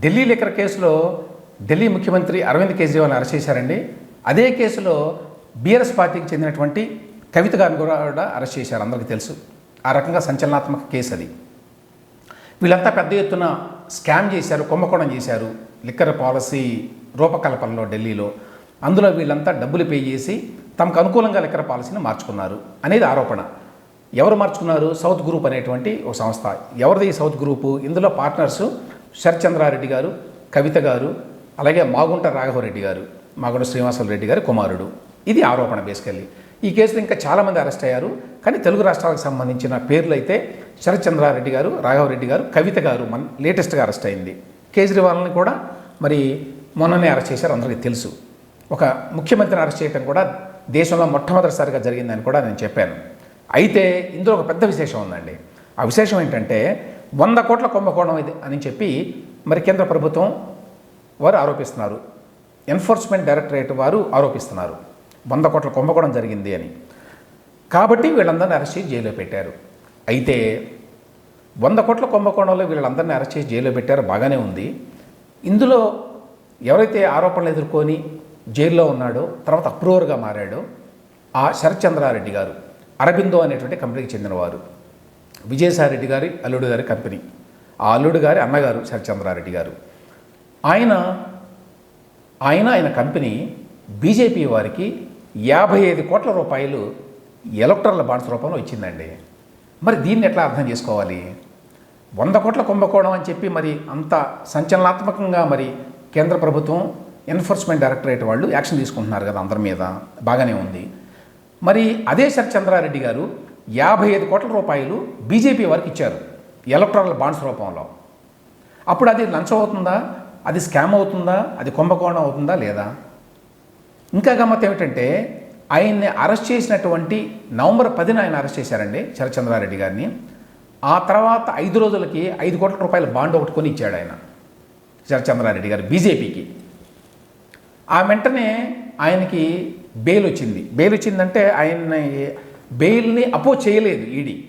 Delhi liquor కేసులో ఢిల్లీ ముఖ్యమంత్రి Arvind కేజ్రీవాల్ని arrest చేశారండి. అదే కేసులో బీఆర్ఎస్ పార్టీకి చెందినటువంటి కవిత గారిని కూడా అరెస్ట్ చేశారు అందరికీ తెలుసు. ఆ రకంగా సంచలనాత్మక కేసు అది. వీళ్ళంతా పెద్ద ఎత్తున స్కామ్ చేశారు కుంభకోణం చేశారు లిక్కర్ పాలసీ రూపకల్పనలో ఢిల్లీలో. అందులో వీళ్ళంతా డబ్బులు పే చేసి తమకు అనుకూలంగా లిక్కర్ పాలసీని మార్చుకున్నారు అనేది ఆరోపణ. ఎవరు మార్చుకున్నారు? సౌత్ గ్రూప్ అనేటువంటి ఒక సంస్థ. ఎవరిది ఈ సౌత్ గ్రూపు? ఇందులో పార్ట్నర్సు శరచంద్రారెడ్డి గారు కవిత గారు అలాగే మాగుంట రాఘవరెడ్డి గారు మాగుంట శ్రీనివాసరెడ్డి గారి కుమారుడు. ఇది ఆరోపణ బేసికల్లీ. ఈ కేసులో ఇంకా చాలామంది అరెస్ట్ అయ్యారు. కానీ తెలుగు రాష్ట్రాలకు సంబంధించిన పేర్లు అయితే శరత్చంద్రారెడ్డి గారు రాఘవరెడ్డి గారు కవిత గారు మన లేటెస్ట్గా అరెస్ట్ అయింది. కేజ్రీవాల్ని కూడా మరి మొన్ననే అరెస్ట్ చేశారు అందరికీ తెలుసు. ఒక ముఖ్యమంత్రిని అరెస్ట్ చేయడం కూడా దేశంలో మొట్టమొదటిసారిగా జరిగిందని కూడా నేను చెప్పాను. అయితే ఇందులో ఒక పెద్ద విశేషం ఉందండి. ఆ విశేషం ఏంటంటే వంద కోట్ల కుంభకోణం ఇది అని చెప్పి మరి కేంద్ర ప్రభుత్వం వారు ఆరోపిస్తున్నారు. ఎన్ఫోర్స్మెంట్ డైరెక్టరేట్ వారు ఆరోపిస్తున్నారు. వంద కోట్ల కుంభకోణం జరిగింది అని. కాబట్టి వీళ్ళందరినీ అరెస్ట్ చేసి జైల్లో పెట్టారు. అయితే వంద కోట్ల కుంభకోణంలో వీళ్ళందరినీ అరెస్ట్ చేసి జైల్లో పెట్టారు బాగానే ఉంది. ఇందులో ఎవరైతే ఆరోపణలు ఎదుర్కొని జైల్లో ఉన్నాడో తర్వాత అప్రూవర్గా మారాడో ఆ శరత్చంద్రారెడ్డి గారు అరబిందో అనేటువంటి కంపెనీకి చెందినవారు. విజయసాయిరెడ్డి గారి అల్లుడు గారి కంపెనీ. ఆ అల్లుడు గారి అన్నగారు శరచంద్రారెడ్డి గారు. ఆయన ఆయన ఆయన కంపెనీ బీజేపీ వారికి యాభై ఐదు కోట్ల రూపాయలు ఎలక్ట్రల్ బాండ్స్ రూపంలో ఇచ్చిందండి. మరి దీన్ని ఎట్లా అర్థం చేసుకోవాలి? వంద కోట్ల కుంభకోణం అని చెప్పి మరి అంత సంచలనాత్మకంగా మరి కేంద్ర ప్రభుత్వం ఎన్ఫోర్స్మెంట్ డైరెక్టరేట్ వాళ్ళు యాక్షన్ తీసుకుంటున్నారు కదా అందరి మీద. బాగానే ఉంది. మరి అదే శరచంద్రారెడ్డి గారు యాభై ఐదు కోట్ల రూపాయలు బీజేపీ వారికి ఇచ్చారు ఎలక్ట్రానిక్ బాండ్స్ రూపంలో. అప్పుడు అది లంచం అవుతుందా? అది స్కామ్ అవుతుందా? అది కుంభకోణం అవుతుందా లేదా? ఇంకా గమ్మత్ ఏమిటంటే ఆయన్ని అరెస్ట్ చేసినటువంటి నవంబర్ పదిన ఆయన అరెస్ట్ చేశారండి శరచంద్రారెడ్డి గారిని. ఆ తర్వాత ఐదు రోజులకి ఐదు కోట్ల రూపాయల బాండ్ ఒకటి కొని ఇచ్చాడు ఆయన శరచంద్రారెడ్డి గారు బీజేపీకి. ఆ వెంటనే ఆయనకి బెయిల్ వచ్చింది. బెయిల్ వచ్చిందంటే ఆయన్ని బెయిల్ని అపో చేయలేదు ఈడీ.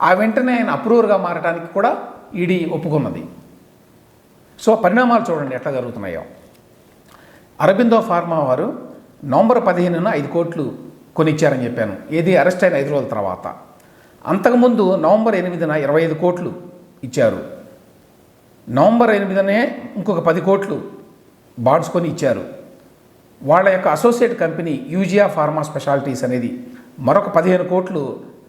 ఆ వెంటనే ఆయన అప్రూవర్గా మారడానికి కూడా ఈడీ ఒప్పుకున్నది. సో పరిణామాలు చూడండి ఎట్లా జరుగుతున్నాయో. అరబిందో ఫార్మా వారు నవంబర్ పదిహేనున ఐదు కోట్లు కొనిచ్చారని చెప్పాను. ఏది అరెస్ట్ అయిన ఐదు రోజుల తర్వాత. అంతకుముందు నవంబర్ ఎనిమిదిన ఇరవై ఐదు కోట్లు ఇచ్చారు. నవంబర్ ఎనిమిదినే ఇంకొక పది కోట్లు బాండ్స్ కొని ఇచ్చారు. వాళ్ళ యొక్క associate company Eugia pharma specialities అనేది మరొక పదిహేను కోట్లు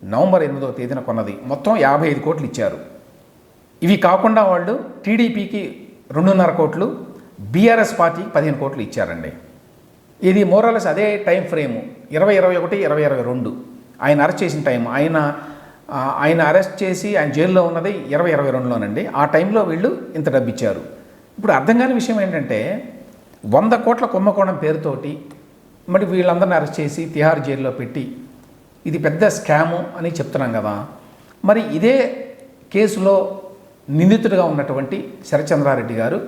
నవంబర్ ఎనిమిదవ తేదీన కొన్నది. మొత్తం యాభై ఐదు కోట్లు ఇచ్చారు. ఇవి కాకుండా వాళ్ళు టీడీపీకి రెండున్నర కోట్లు బీఆర్ఎస్ పార్టీకి పదిహేను కోట్లు ఇచ్చారండి. ఇది మోరలెస్ అదే టైం ఫ్రేము. ఇరవై ఇరవై ఒకటి ఇరవై ఇరవై రెండు. ఆయన అరెస్ట్ చేసిన టైం. ఆయన ఆయన అరెస్ట్ చేసి ఆయన జైల్లో ఉన్నది ఇరవై ఇరవై రెండులోనండి. ఆ టైంలో వీళ్ళు ఇంత డబ్బు ఇచ్చారు ఇప్పుడు అర్థం కాని విషయం ఏంటంటే వంద కోట్ల కుంభకోణం పేరుతోటి మరి వీళ్ళందరిని అరెస్ట్ చేసి తిహార్ జైల్లో పెట్టి ఇది పెద్ద స్కాము అని చెప్తున్నాం కదా. మరి ఇదే కేసులో నిందితుడిగా ఉన్నటువంటి శరచంద్రారెడ్డి గారు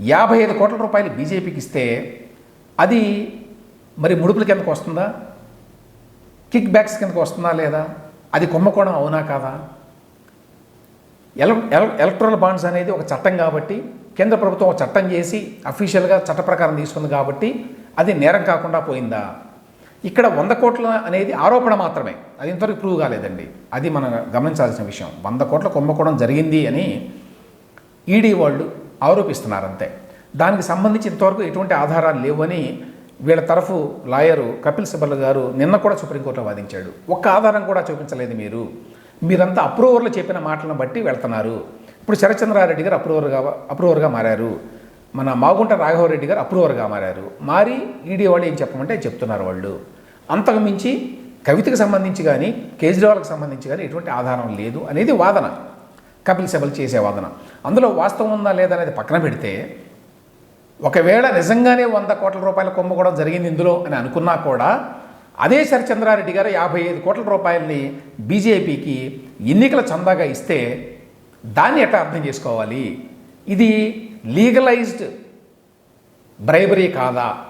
యాభై ఐదు కోట్ల రూపాయలు బీజేపీకి ఇస్తే అది మరి ముడుపుల కిందకు వస్తుందా? కిక్ బ్యాక్స్ కిందకు వస్తుందా లేదా? అది కుంభకోణం అవునా కాదా? ఎల ఎల- ఎలక్ట్రల్ బాండ్స్ అనేది ఒక చట్టం కాబట్టి కేంద్ర ప్రభుత్వం ఒక చట్టం చేసి అఫీషియల్గా చట్ట ప్రకారం తీసుకుంది కాబట్టి అది నేరం కాకుండా పోయిందా? ఇక్కడ వంద కోట్ల అనేది ఆరోపణ మాత్రమే. అది ఇంతవరకు ప్రూవ్ కాలేదండి. అది మనం గమనించాల్సిన విషయం. వంద కోట్ల కుంభకోణం జరిగింది అని ఈడీ వాళ్ళు ఆరోపిస్తున్నారు అంతే దానికి సంబంధించి ఇంతవరకు ఎటువంటి ఆధారాలు లేవని వీళ్ళ తరఫు లాయరు కపిల్ సిబల్ గారు నిన్న కూడా సుప్రీంకోర్టులో వాదించాడు. ఒక్క ఆధారం కూడా చూపించలేదు మీరు. మీరంతా అప్రూవర్లు చెప్పిన మాటలను బట్టి వెళ్తున్నారు. ఇప్పుడు శరత్చంద్రారెడ్డి గారు అప్రూవర్గా అప్రూవర్గా మారారు. మన మాగుంట రాఘవరెడ్డి గారు అప్రూవర్గా మారారు. మారి ఈడీ వాళ్ళు ఏం చెప్పమంటే చెప్తున్నారు వాళ్ళు. అంతకు మించి కవితకు సంబంధించి కానీ కేజ్రీవాల్కి సంబంధించి కానీ ఎటువంటి ఆధారం లేదు అనేది వాదన. కపిల్ సిబల్ చేసే వాదన. అందులో వాస్తవం ఉందా లేదా అనేది పక్కన పెడితే ఒకవేళ నిజంగానే వంద కోట్ల రూపాయల కుంభకోణం జరిగింది ఇందులో అని అనుకున్నా కూడా అదే శరచంద్రారెడ్డి గారు యాభై ఐదు కోట్ల రూపాయలని బీజేపీకి ఎన్నికల చందాగా ఇస్తే దాన్ని ఎట్లా అర్థం చేసుకోవాలి? ఇది లీగలైజ్డ్ బ్రైబరీ కాదా?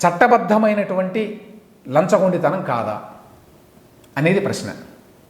చట్టబద్ధమైనటువంటి లంచగొండితనం కాదా? అనేది ప్రశ్న.